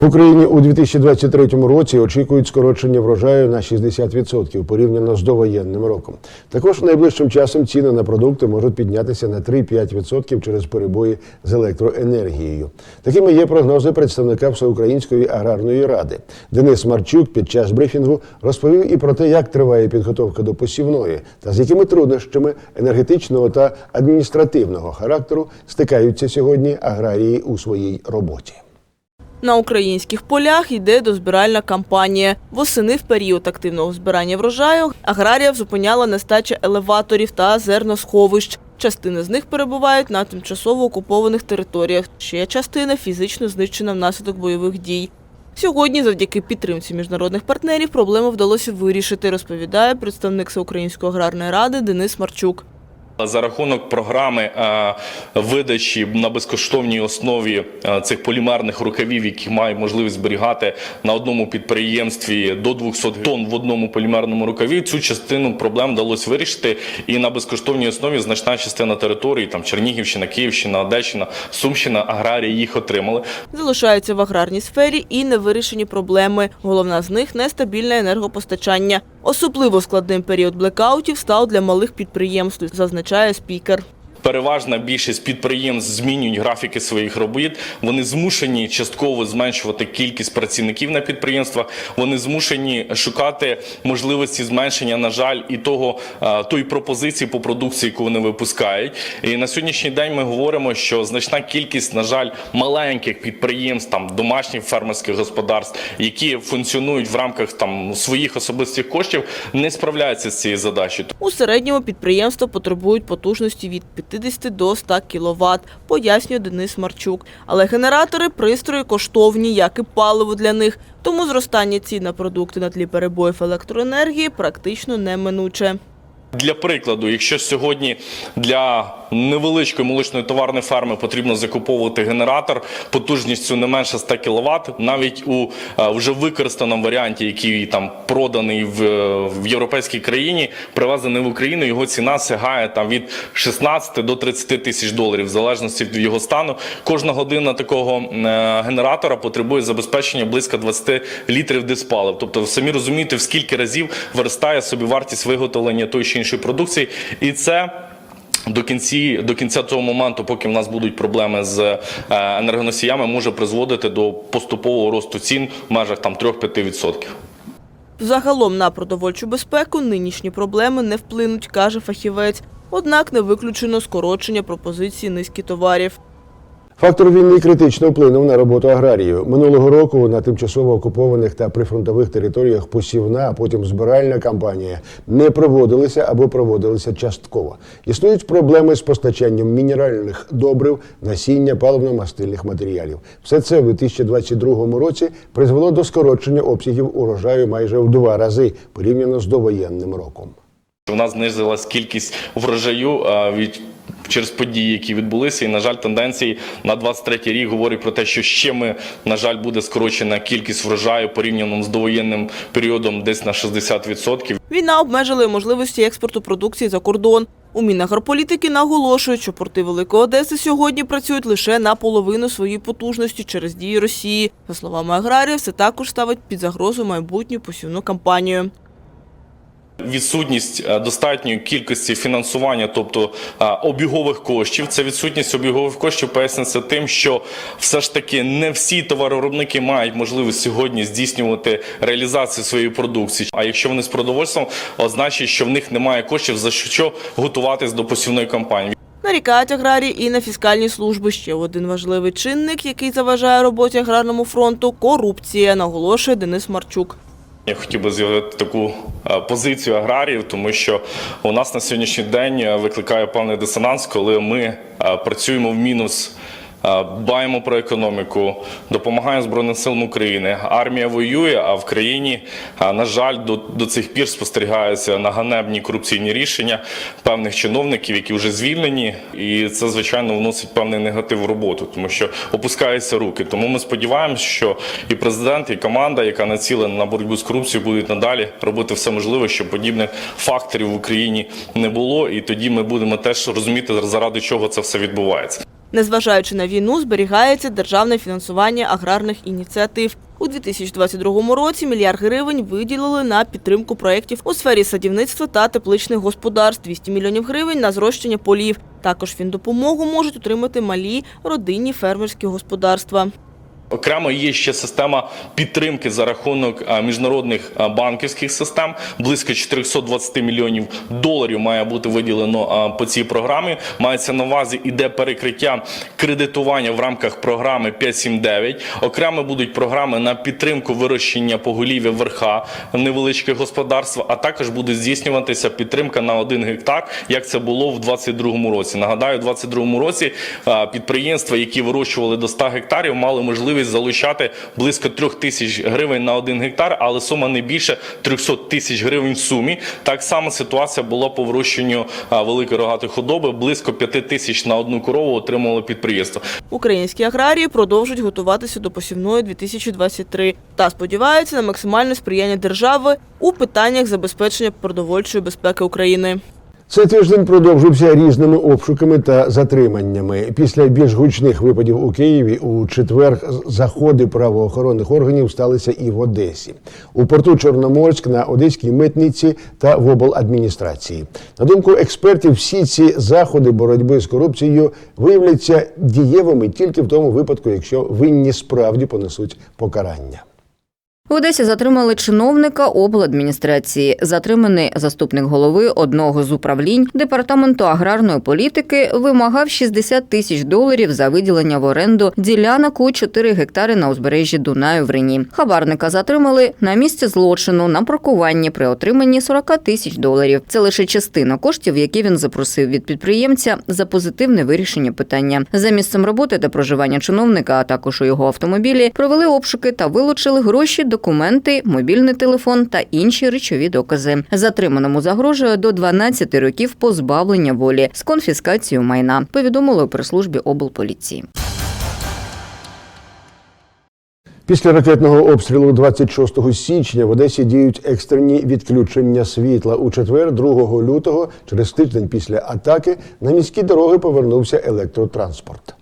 В Україні у 2023 році очікують скорочення врожаю на 60% порівняно з довоєнним роком. Також найближчим часом ціни на продукти можуть піднятися на 3-5% через перебої з електроенергією. Такими є прогнози представника Всеукраїнської аграрної ради. Денис Марчук під час брифінгу розповів і про те, як триває підготовка до посівної та з якими труднощами енергетичного та адміністративного характеру стикаються сьогодні аграрії у своїй роботі. На українських полях йде дозбиральна кампанія. Восени в період активного збирання врожаю аграріїв зупиняла нестача елеваторів та зерносховищ. Частина з них перебувають на тимчасово окупованих територіях. Ще частина фізично знищена внаслідок бойових дій. Сьогодні, завдяки підтримці міжнародних партнерів, проблему вдалося вирішити, розповідає представник Всеукраїнської аграрної ради Денис Марчук. За рахунок програми е, видачі на безкоштовній основі е, цих полімерних рукавів, які мають можливість зберігати на одному підприємстві до 200 тонн в одному полімерному рукаві, цю частину проблем вдалося вирішити. І на безкоштовній основі значна частина території, там Чернігівщина, Київщина, Одещина, Сумщина, аграрії їх отримали. Залишаються в аграрній сфері і невирішені проблеми. Головна з них нестабільне енергопостачання. Особливо складним період блекаутів став для малих підприємств, зазначає спікер. Переважна більшість підприємств змінюють графіки своїх робіт. Вони змушені частково зменшувати кількість працівників на підприємствах. Вони змушені шукати можливості зменшення, на жаль, і того е, тої пропозиції по продукції, яку вони випускають. І на сьогоднішній день ми говоримо, що значна кількість, на жаль, маленьких підприємств, там домашніх фермерських господарств, які функціонують в рамках там своїх особистих коштів, не справляються з цією задачею. У середньому підприємства потребують потужності від 50 до 100 кВт, пояснює Денис Марчук. Але генератори пристрої коштовні, як і паливо для них. Тому зростання цін на продукти на тлі перебоїв електроенергії практично неминуче. Для прикладу, якщо сьогодні для невеличкої молочної товарної ферми потрібно закуповувати генератор потужністю не менше 100 кВт, навіть у е, вже використаному варіанті, який там проданий в, е, в європейській країні, привезений в Україну, його ціна сягає там від 16 до 30 тисяч доларів, в залежності від його стану. Кожна година такого е, генератора потребує забезпечення близько 20 літрів диспалив. Тобто, самі розумієте, в скільки разів виростає собі вартість виготовлення тої чи іншої продукції, і це. До кінці до кінця цього моменту, поки в нас будуть проблеми з е, енергоносіями, може призводити до поступового росту цін в межах там 3-5%. Загалом на продовольчу безпеку нинішні проблеми не вплинуть, каже фахівець. Однак не виключено скорочення пропозиції низки товарів. Фактор війни критично вплинув на роботу аграріїв. Минулого року на тимчасово окупованих та прифронтових територіях посівна, а потім збиральна кампанія не проводилися або проводилися частково. Існують проблеми з постачанням мінеральних добрив, насіння, паливно-мастильних матеріалів. Все це в 2022 році призвело до скорочення обсягів урожаю майже в два рази порівняно з довоєнним роком. У нас знизилась кількість врожаю від через події, які відбулися, і на жаль, тенденції на 23 рік говорять про те, що ще ми на жаль буде скорочена кількість врожаю порівняно з довоєнним періодом, десь на 60%. Війна обмежила можливості експорту продукції за кордон. У Мінагрополітики наголошують, що порти Великої Одеси сьогодні працюють лише на половину своєї потужності через дії Росії. За словами аграріїв, це також ставить під загрозу майбутню посівну кампанію. Відсутність е, достатньої кількості фінансування, тобто е, обігових коштів. Це відсутність обігових коштів пояснюється тим, що все ж таки не всі товаровиробники мають можливість сьогодні здійснювати реалізацію своєї продукції. А якщо вони з продовольством, означить, що в них немає коштів за що готуватись до посівної кампанії. Нарікають аграрії і на фіскальні служби. Ще один важливий чинник, який заважає роботі аграрному фронту – корупція, наголошує Денис Марчук. Я хотів би з'явити таку е, позицію аграріїв, тому що у нас на сьогоднішній день е, викликає певний дисонанс, коли ми е, працюємо в мінус дбаємо про економіку, допомагаємо Збройним силам України. Армія воює, а в країні, е, на жаль, до, до цих пір спостерігаються наганебні корупційні рішення певних чиновників, які вже звільнені, і це звичайно вносить певний негатив в роботу, тому що опускаються руки. Тому ми сподіваємося, що і президент, і команда, яка націлена на боротьбу з корупцією, будуть надалі робити все можливе, щоб подібних факторів в Україні не було. І тоді ми будемо теж розуміти, заради чого це все відбувається. Незважаючи на війну, зберігається державне фінансування аграрних ініціатив. У 2022 році мільярд гривень виділили на підтримку проєктів у сфері садівництва та тепличних господарств, 200 мільйонів гривень на зрощення полів. Також фіндопомогу можуть отримати малі родинні фермерські господарства. Окремо є ще система підтримки за рахунок міжнародних банківських систем. Близько 420 мільйонів доларів має бути виділено по цій програмі. Мається на увазі іде перекриття кредитування в рамках програми 579. Окремо будуть програми на підтримку вирощення поголів'я верха невеличких господарств, а також буде здійснюватися підтримка на 1 гектар, як це було в 2022 році. Нагадаю, в 2022 році підприємства, які вирощували до 100 гектарів, мали можливість залучати близько 3 тисяч гривень на 1 гектар, але сума не більше 300 тисяч гривень в сумі. Так само ситуація була по вирощенню великої рогатої худоби. Близько 5 тисяч на одну корову отримало підприємство. Українські аграрії продовжують готуватися до посівної 2023 та сподіваються на максимальне сприяння держави у питаннях забезпечення продовольчої безпеки України. Цей тиждень продовжився різними обшуками та затриманнями. Після більш гучних випадів у Києві у четвер заходи правоохоронних органів сталися і в Одесі, у порту Чорноморськ на одеській митниці та в обладміністрації. На думку експертів, всі ці заходи боротьби з корупцією виявляться дієвими тільки в тому випадку, якщо винні справді понесуть покарання. В Одесі затримали чиновника обладміністрації. Затриманий заступник голови одного з управлінь департаменту аграрної політики вимагав 60 тисяч доларів за виділення в оренду ділянок у 4 гектари на узбережжі Дунаю в Рені. Хабарника затримали на місці злочину на паркуванні при отриманні 40 тисяч доларів. Це лише частина коштів, які він запросив від підприємця за позитивне вирішення питання. За місцем роботи та проживання чиновника, а також у його автомобілі, провели обшуки та вилучили гроші, документи, мобільний телефон та інші речові докази. Затриманому загрожує до 12 років позбавлення волі з конфіскацією майна. Повідомили у прес-службі облполіції. Після ракетного обстрілу 26 січня в Одесі діють екстрені відключення світла. У четвер, 2 лютого, через тиждень після атаки, на міські дороги повернувся електротранспорт.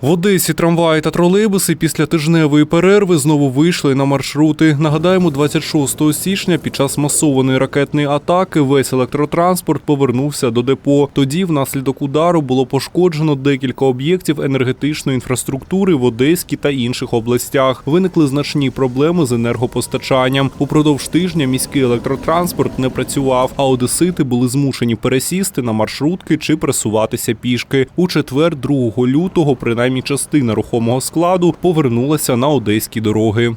В Одесі трамваї та тролейбуси після тижневої перерви знову вийшли на маршрути. Нагадаємо, 26 січня під час масованої ракетної атаки весь електротранспорт повернувся до депо. Тоді, внаслідок удару, було пошкоджено декілька об'єктів енергетичної інфраструктури в Одеській та інших областях. Виникли значні проблеми з енергопостачанням. Упродовж тижня міський електротранспорт не працював, а одесити були змушені пересісти на маршрутки чи пересуватися пішки. У четвер, 2 лютого, принаймні частина рухомого складу повернулася на одеські дороги.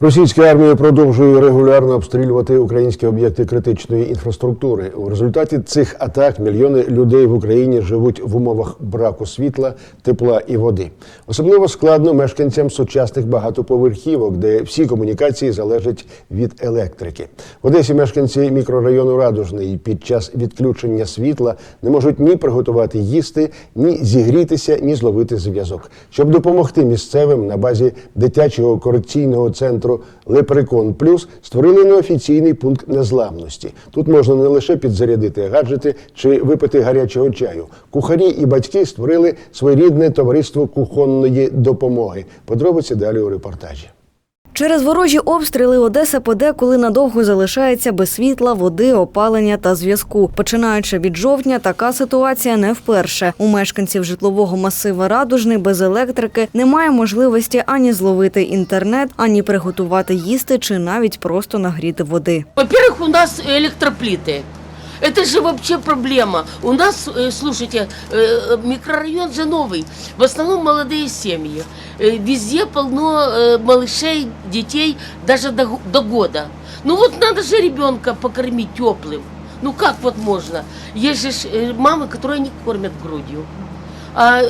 Російська армія продовжує регулярно обстрілювати українські об'єкти критичної інфраструктури. У результаті цих атак мільйони людей в Україні живуть в умовах браку світла, тепла і води. Особливо складно мешканцям сучасних багатоповерхівок, де всі комунікації залежать від електрики. В Одесі мешканці мікрорайону Радужний під час відключення світла не можуть ні приготувати їсти, ні зігрітися, ні зловити зв'язок. Щоб допомогти місцевим на базі дитячого корекційного центру Лепрекон Плюс створили неофіційний пункт незламності. Тут можна не лише підзарядити гаджети чи випити гарячого чаю. Кухарі і батьки створили своєрідне товариство кухонної допомоги. Подробиці далі у репортажі. Через ворожі обстріли Одеса подеколи надовго залишається без світла, води, опалення та зв'язку. Починаючи від жовтня, така ситуація не вперше. У мешканців житлового масива Радужний без електрики немає можливості ані зловити інтернет, ані приготувати їсти чи навіть просто нагріти води. Во-первых, у нас электроплиты. Это же вообще проблема. У нас, э, слушайте, э, микрорайон же новый. В основном молодые семьи. Э, Везде полно малышей, детей, даже до, года. Ну вот надо же ребенка покормить теплым. Ну как вот можно? Есть же мамы, которые не кормят грудью. А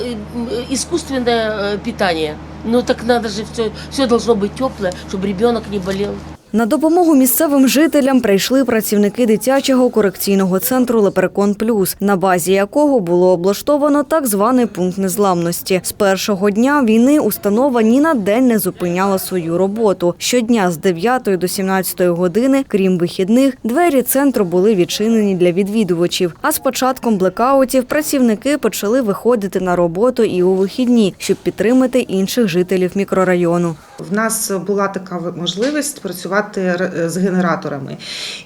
искусственное питание, ну так надо же все, все должно быть теплое, чтобы ребенок не болел. На допомогу місцевим жителям прийшли працівники дитячого корекційного центру Леперекон Плюс, на базі якого було облаштовано так званий пункт незламності. З першого дня війни установа ні на день не зупиняла свою роботу. Щодня з 9 до 17 години, крім вихідних, двері центру були відчинені для відвідувачів. А з початком блекаутів працівники почали виходити на роботу і у вихідні, щоб підтримати інших жителів мікрорайону. В нас була така можливість працювати р- з генераторами.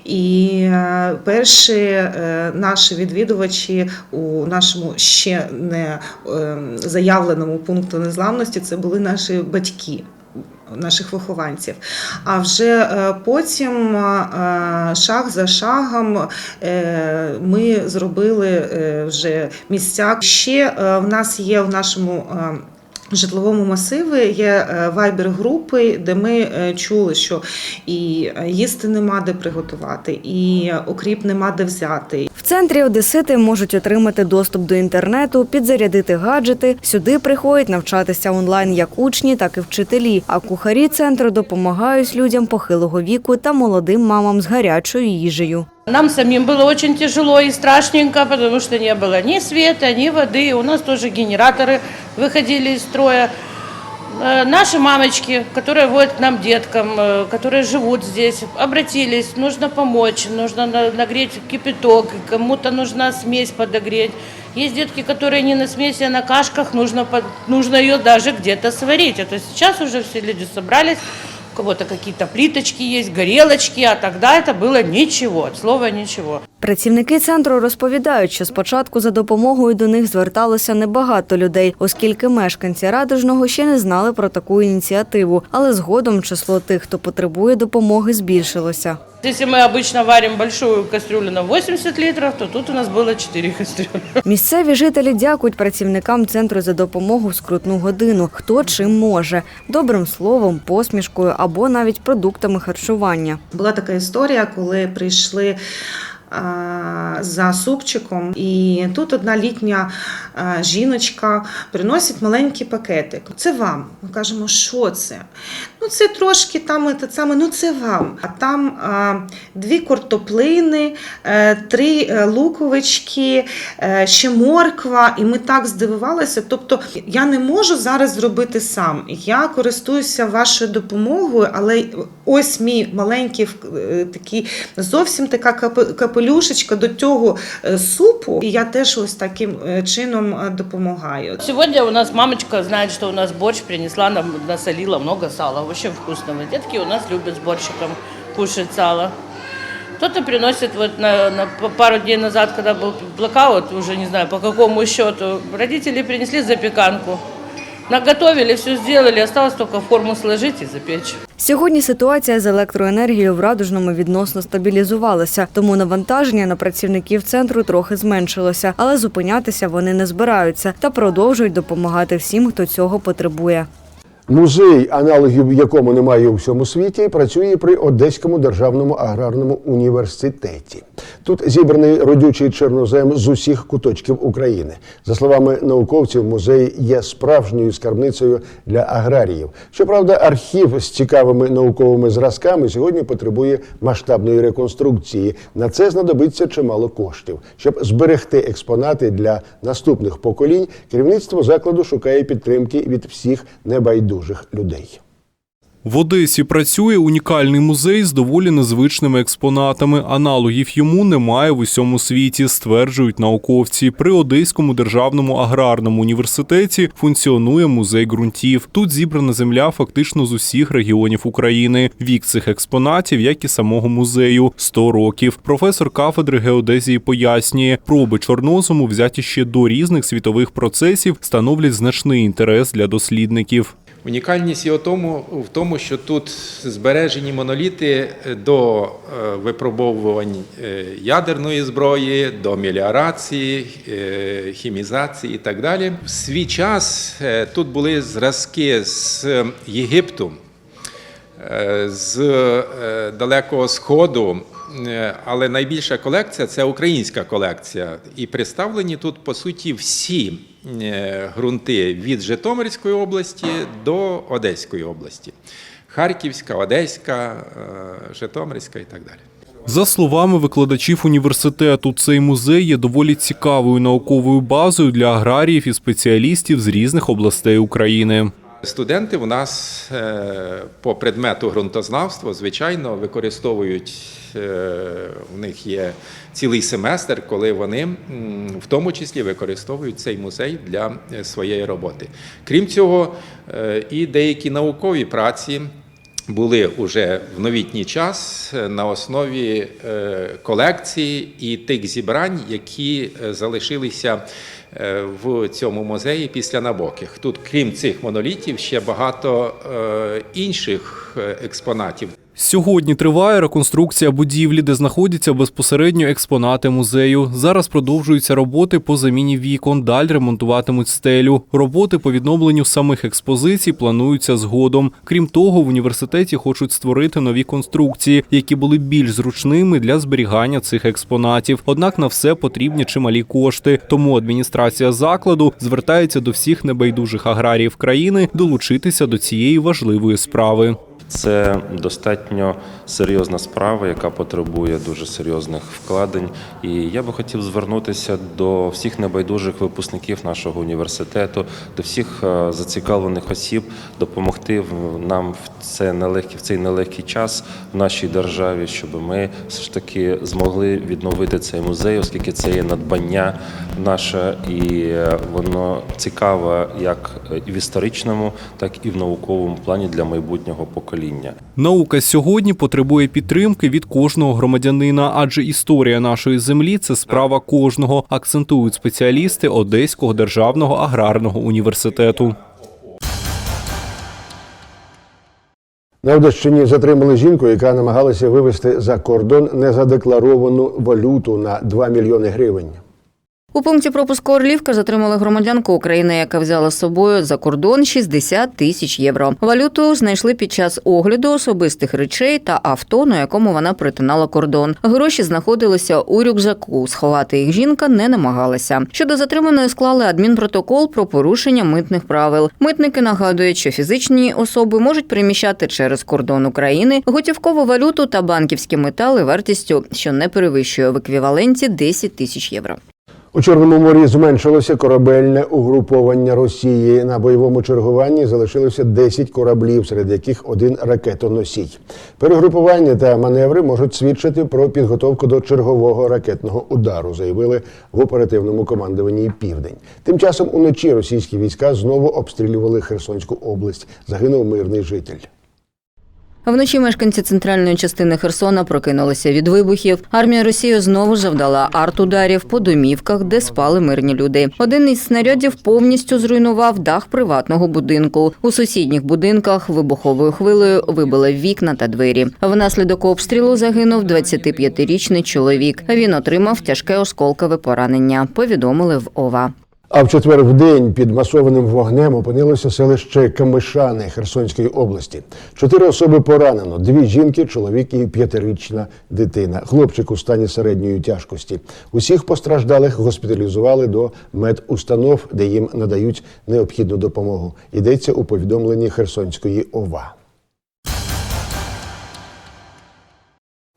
І е, перші е, наші відвідувачі у нашому ще не е, заявленому пункту незламності це були наші батьки. Наших вихованців. А вже е, потім е, шаг за шагом е, ми зробили е, вже місця. Ще е, в нас є в нашому е, житловому масиві є вайбер-групи, де ми е, чули, що і е, їсти нема де приготувати, і окріп нема де взяти. В центрі Одесити можуть отримати доступ до інтернету, підзарядити гаджети. Сюди приходять навчатися онлайн як учні, так і вчителі. А кухарі центру допомагають людям похилого віку та молодим мамам з гарячою їжею. Нам самим было очень тяжело и страшненько, потому что не было ни света, ни воды. У нас тоже генераторы выходили из строя. Э, Наши мамочки, которые водят нам деткам, э, которые живут здесь, обратились, нужно помочь, нужно на- нагреть кипяток, кому-то нужна смесь подогреть. Есть детки, которые не на смеси, а на кашках, нужно, нужно ее даже где-то сварить. Это сейчас уже все люди собрались, кого-то какие-то плиточки есть, горелочки, а тогда это было ничего, от слова ничего. Працівники центру розповідають, що спочатку за допомогою до них зверталося небагато людей, оскільки мешканці Радужного ще не знали про таку ініціативу. Але згодом число тих, хто потребує допомоги, збільшилося. Если мы обычно варим большую кастрюлю на 80 литров, то тут у нас было 4 кастрюли. Місцеві жителі дякують працівникам центру за допомогу в скрутну годину. Хто чим може добрим словом, посмішкою або навіть продуктами харчування. Була така історія, коли прийшли. За супчиком, і тут одна літня жіночка приносить маленький пакетик. Це вам. Ми кажемо, що це? Ну, це трошки там те саме, ну це вам. А там дві картоплини, е, три е, луковички, е, ще морква. І ми так здивувалися. Тобто я не можу зараз зробити сам. Я користуюся вашою допомогою, але ось мій маленький такий зовсім така капе- капелюшечка до цього е, супу. І я теж ось таким е, чином е, допомагаю. Сегодня у нас мамочка знает, что у нас борщ принесла, нам насолила много сала, очень вкусного. Детки у нас любят с борщиком кушать сало. Кто-то приносит вот на, на пару дней назад, когда был блокаут, уже не знаю по какому счету, родители принесли запеканку. Наготовили, все сделали, осталось только форму сложить и запечь. Сьогодні ситуація з електроенергією в Радужному відносно стабілізувалася, тому навантаження на працівників центру трохи зменшилося, але зупинятися вони не збираються та продовжують допомагати всім, хто цього потребує. Музей, аналогів якому немає у всьому світі, працює при Одеському державному аграрному університеті. Тут зібраний родючий чорнозем з усіх куточків України. За словами науковців, музей є справжньою скарбницею для аграріїв. Щоправда, архів з цікавими науковими зразками сьогодні потребує масштабної реконструкції. На це знадобиться чимало коштів. Щоб зберегти експонати для наступних поколінь, керівництво закладу шукає підтримки від всіх небайдужих людей. В Одесі працює унікальний музей з доволі незвичними експонатами. Аналогів йому немає в усьому світі, стверджують науковці. При Одеському державному аграрному університеті функціонує музей ґрунтів. Тут зібрана земля фактично з усіх регіонів України. Вік цих експонатів, як і самого музею, 100 років. Професор кафедри геодезії пояснює, проби чорнозуму, взяті ще до різних світових процесів, становлять значний інтерес для дослідників. Унікальність у тому, в тому, що тут збережені моноліти до е, випробовувань е, ядерної зброї, до меліорації, е, хімізації і так далі. В свій час тут були зразки з Єгипту, з Далекого Сходу. Е, Але найбільша колекція це українська колекція. І представлені тут, по суті, всі е, ґрунти від Житомирської області до Одеської області. Харківська, Одеська, е, Житомирська і так далі. За словами викладачів університету, цей музей є доволі цікавою науковою базою для аграріїв і спеціалістів з різних областей України. Студенти у нас по предмету ґрунтознавства, звичайно, використовують, у них є цілий семестр, коли вони в тому числі використовують цей музей для е, своєї роботи. Крім цього, е, і деякі наукові праці були уже в новітній час е, на основі е, колекції і тих зібрань, які е, залишилися е, в цьому музеї після набоких. Тут, крім цих монолітів, ще багато е, інших е, експонатів. Сьогодні триває реконструкція будівлі, де знаходяться безпосередньо експонати музею. Зараз продовжуються роботи по заміні вікон, далі ремонтуватимуть стелю. Роботи по відновленню самих експозицій плануються згодом. Крім того, в університеті хочуть створити нові конструкції, які були більш зручними для зберігання цих експонатів. Однак на все потрібні чималі кошти. Тому адміністрація закладу звертається до всіх небайдужих аграріїв країни долучитися до цієї важливої справи. Це достатньо серйозна справа, яка потребує дуже серйозних вкладень. І я би хотів звернутися до всіх небайдужих випускників нашого університету, до всіх е, зацікавлених осіб, допомогти нам в це нелегкий в цей нелегкий час в нашій державі, щоб ми все ж таки змогли відновити цей музей, оскільки це є надбання наше, і е, воно цікаве як в історичному, так і в науковому плані для майбутнього покоління. Наука сьогодні потребує підтримки від кожного громадянина, адже історія нашої землі це справа кожного, акцентують спеціалісти Одеського державного аграрного університету. На Одещині затримали жінку, яка намагалася вивезти за кордон незадекларовану валюту на 2 мільйони гривень. У пункті пропуску Орлівка затримали громадянку України, яка взяла з собою за кордон 60 тисяч євро. Валюту знайшли під час огляду особистих речей та авто, на якому вона притинала кордон. Гроші знаходилися у рюкзаку. Сховати їх жінка не намагалася. Щодо затриманої склали адмінпротокол про порушення митних правил. Митники нагадують, що фізичні особи можуть приміщати через кордон України готівкову валюту та банківські метали вартістю, що не перевищує в еквіваленті 10 тисяч євро. У Чорному морі зменшилося корабельне угруповання Росії. На бойовому чергуванні залишилося 10 кораблів, серед яких один ракетоносій. Перегрупування та маневри можуть свідчити про підготовку до чергового ракетного удару, заявили в оперативному командуванні Південь. Тим часом уночі російські війська знову обстрілювали Херсонську область. Загинув мирний житель. Вночі мешканці центральної частини Херсона прокинулися від вибухів. Армія Росії знову завдала артударів по домівках, де спали мирні люди. Один із снарядів повністю зруйнував дах приватного будинку. У сусідніх будинках вибуховою хвилею вибили вікна та двері. Внаслідок обстрілу загинув 25-річний чоловік. Він отримав тяжке осколкове поранення. Повідомили в ОВА. А в четвер в день під масованим вогнем опинилося селище Камишани Херсонської області. Чотири особи поранено: дві жінки, чоловік і п'ятирічна дитина. Хлопчик у стані середньої тяжкості. Усіх постраждалих госпіталізували до медустанов, де їм надають необхідну допомогу. Йдеться у повідомленні Херсонської ОВА.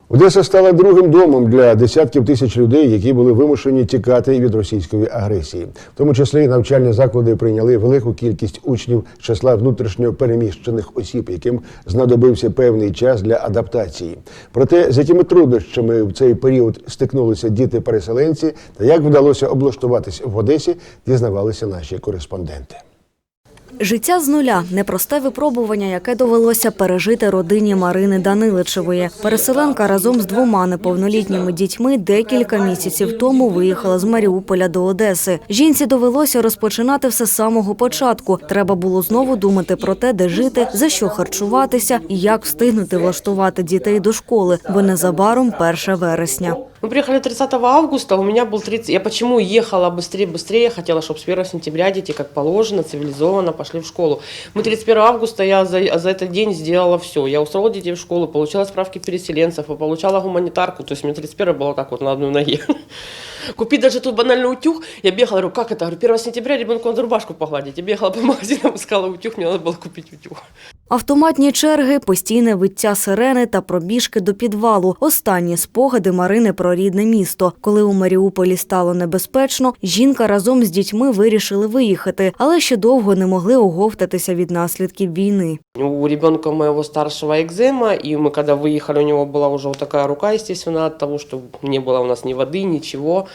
Одеса стала другим домом для десятків тисяч людей, які були вимушені тікати від російської агресії. В тому числі навчальні заклади прийняли велику кількість учнів з числа внутрішньо переміщених осіб, яким знадобився певний час для адаптації. Проте з якими труднощами в цей період стикнулися діти-переселенці та як вдалося облаштуватись в Одесі, дізнавалися наші кореспонденти. Життя з нуля непросте випробування, яке довелося пережити родині Марини Даниличевої. Переселенка разом з двома неповнолітніми дітьми декілька місяців тому виїхала з Маріуполя до Одеси. Жінці довелося розпочинати все з самого початку. Треба було знову думати про те, де жити, за що харчуватися і як встигнути влаштувати дітей до школи, бо незабаром 1 вересня. Мы приехали 30 августа, у меня был 30... Я почему ехала быстрее, быстрее, хотела, чтобы с 1 сентября дети, как положено, цивилизованно пошли в школу. Мы 31 августа, я за, за этот день сделала все. Я устроила детей в школу, получала справки переселенцев, получала гуманитарку. То есть у меня 31 было так вот на одной ноге. Купить даже тут банальный утюг. Я бегала, говорю, как это? Говорю, 1 сентября ребенку надо рубашку погладить. Я бегала по магазинам, искала утюг, мне надо было купить утюг. Автоматні черги, постійне виття сирени та пробіжки до підвалу. Останні спогади Марини про рідне місто. Коли у Маріуполі стало небезпечно, жінка разом з дітьми вирішили виїхати, але ще довго не могли оговтатися від наслідків війни. У ребенка моего старшего экзема, и мы когда выехали, у него была уже вот такая рука, естественно, от того, что не было у нас ни воды, ничего.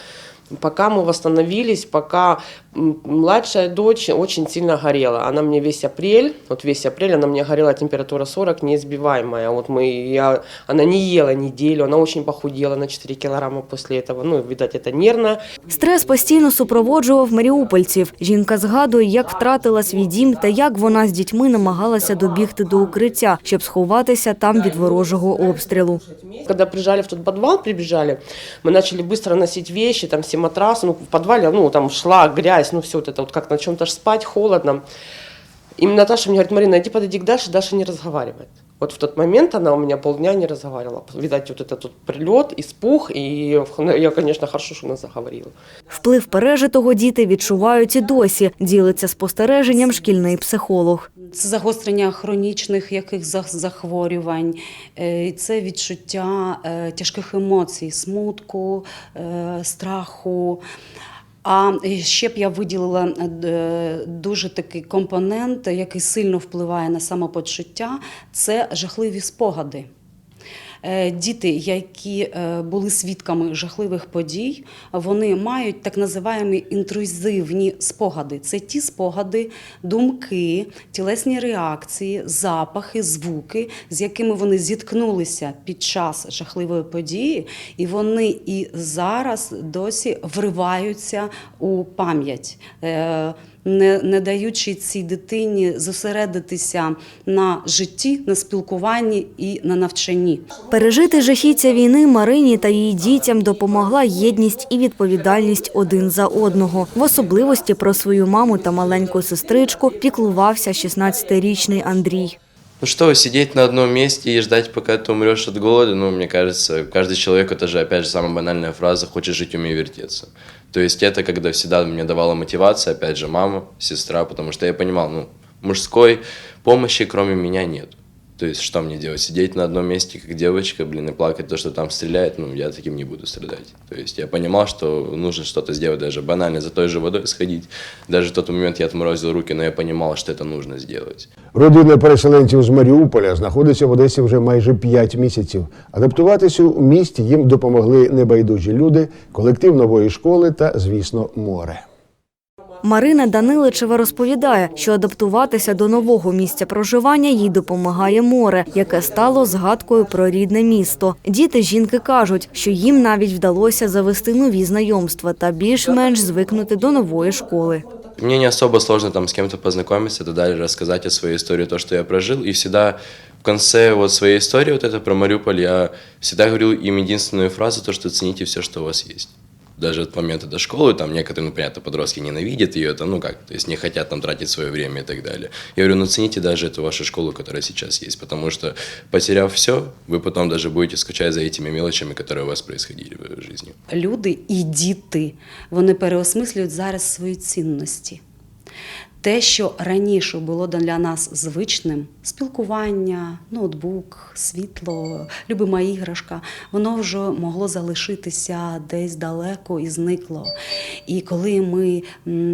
Пока мы восстановились, пока м, младшая дочь очень сильно горела. Она мне весь апрель, вот весь апрель она мне горела температура 40, неизбиваемая. Вот мы, я, она не ела неделю, она очень похудела на 4 килограмма после этого. Ну, видать, это нервно. Стрес постійно супроводжував маріупольців. Жінка згадує, як втратила свій дім та як вона з дітьми намагалася добігти до укриття, щоб сховатися там від ворожого обстрілу. Когда приезжали в тот подвал, прибежали, мы начали быстро носить вещи, там все матрасы, ну, в подвале, ну, там шла грязь, ну, все вот это, вот как на чем-то спать, холодно. И Наташа мне говорит, Марина, иди подойди к Даше, Даша не разговаривает. Вот в тот момент она у меня полдня не разговаривала. Видать, вот этот тут прилет, испух, и я, конечно, хорошо, что она заговорила. Вплив пережитого діти відчувають і досі, ділиться спостереженням шкільний психолог. Це загострення хронічних яких зах- захворювань, е, це відчуття е, тяжких емоцій, смутку, е, страху. А ще б я виділила е, дуже такий компонент, який сильно впливає на самопочуття, це жахливі спогади. Е, Діти, які е, були свідками жахливих подій, вони мають так називаємо інтрузивні спогади. Це ті спогади, думки, тілесні реакції, запахи, звуки, з якими вони зіткнулися під час жахливої події, і вони і зараз досі вриваються у пам'ять. Не, не даючи цій дитині зосередитися на житті, на спілкуванні і на навчанні. Пережити жахіття війни Марині та її дітям допомогла єдність і відповідальність один за одного. В особливості про свою маму та маленьку сестричку піклувався 16-річний Андрій. Ну что, сидеть на одном месте и ждать, пока ты умрешь от голода, ну, мне кажется, каждый человек, это же, опять же, самая банальная фраза «хочешь жить, умей вертеться». То есть это когда всегда мне давала мотивация, опять же, мама, сестра, потому что я понимал, ну, мужской помощи кроме меня нет. То есть что мне делать? Сидеть на одном месте, как девочка, блин, и плакать то, что там стреляет, ну, я таким не буду страдать. То есть я понимал, что нужно что-то сделать, даже банально за той же водой сходить. Даже в тот момент я отморозил руки, но я понимал, что это нужно сделать. Родина переселенців з Маріуполя знаходиться в Одесі вже майже 5 місяців. Адаптуватися у місті їм допомогли небайдужі люди, колектив нової школи та, звісно, море. Марина Даниличева розповідає, що адаптуватися до нового місця проживання їй допомагає море, яке стало згадкою про рідне місто. Діти жінки кажуть, що їм навіть вдалося завести нові знайомства та більш-менш звикнути до нової школи. Мне не особо сложно там с кем-то познакомиться, то далее рассказать о своей истории, то, что я прожил. И всегда в конце вот своей истории, вот это про Мариуполь, я всегда говорил им единственную фразу, то, что цените все, что у вас есть Даже от момента до школы, там некоторые, ну, понятно, подростки ненавидят ее, это, ну как, то есть не хотят там тратить свое время и так далее. Я говорю, ну цените даже эту вашу школу, которая сейчас есть, потому что потеряв все, вы потом даже будете скучать за этими мелочами, которые у вас происходили в жизни. люди і діти вони переосмислюють зараз свої цінності. Те, що раніше було для нас звичним спілкування, ноутбук, світло, любима іграшка, воно вже могло залишитися десь далеко і зникло. І коли ми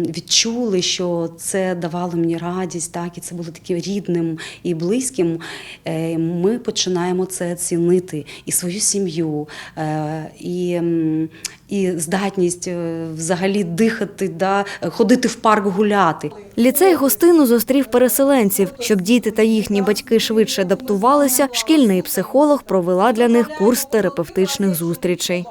відчули, що це давало мені радість, так і це було таким рідним і близьким, е, ми починаємо це цінити і свою сім'ю, е, і, і здатність е, взагалі дихати, да, ходити в парк гуляти. Ліцей гостину зустрів переселенців. Щоб діти та їхні батьки швидше адаптувалися, шкільний психолог провела для них курс терапевтичних зустрічей.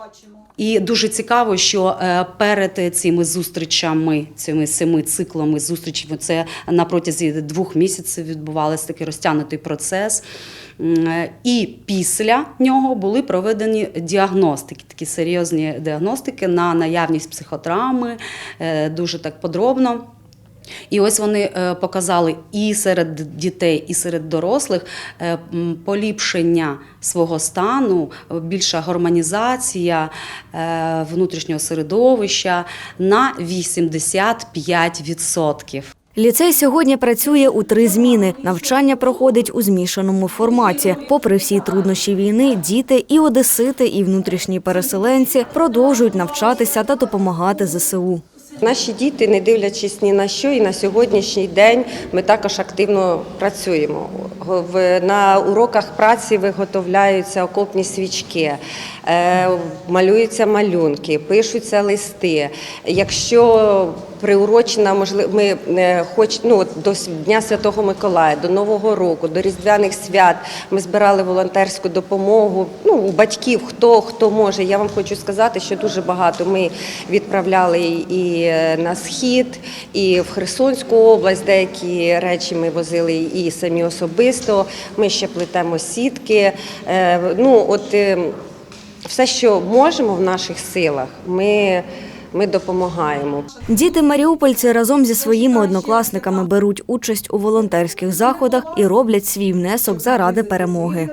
І дуже цікаво, що е, перед цими зустрічами, цими семи циклами зустрічей, це на протязі двох місяців відбувався такий розтягнутий процес. Е, І після нього були проведені діагностики, такі серйозні діагностики на наявність психотравми, е, дуже так подробно. І ось вони е, показали і серед дітей, і серед дорослих е, поліпшення свого стану, більша гармонізація е, внутрішнього середовища на 85%. Ліцей сьогодні працює у три зміни. Навчання проходить у змішаному форматі. Попри всі труднощі війни, діти і одесити, і внутрішні переселенці продовжують навчатися та допомагати ЗСУ. Наші діти, не дивлячись ні на що, і на сьогоднішній день ми також активно працюємо. На уроках праці виготовляються окопні свічки, малюються малюнки, пишуться листи. Якщо приурочена, можливо, ми е, хоч ну до Дня Святого Миколая, до Нового року, до Різдвяних свят ми збирали волонтерську допомогу. Ну, у батьків хто хто може. Я вам хочу сказати, що дуже багато ми відправляли і е, на схід, і в Херсонську область. Деякі речі ми возили і самі особисто. Ми ще плетемо сітки. Е, Ну, от е, все, що можемо в наших силах, ми, ми допомагаємо. Діти маріупольці разом зі своїми однокласниками беруть участь у волонтерських заходах і роблять свій внесок заради перемоги.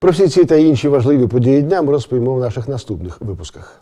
Про всі ці та інші важливі події дня ми розповімо в наших наступних випусках.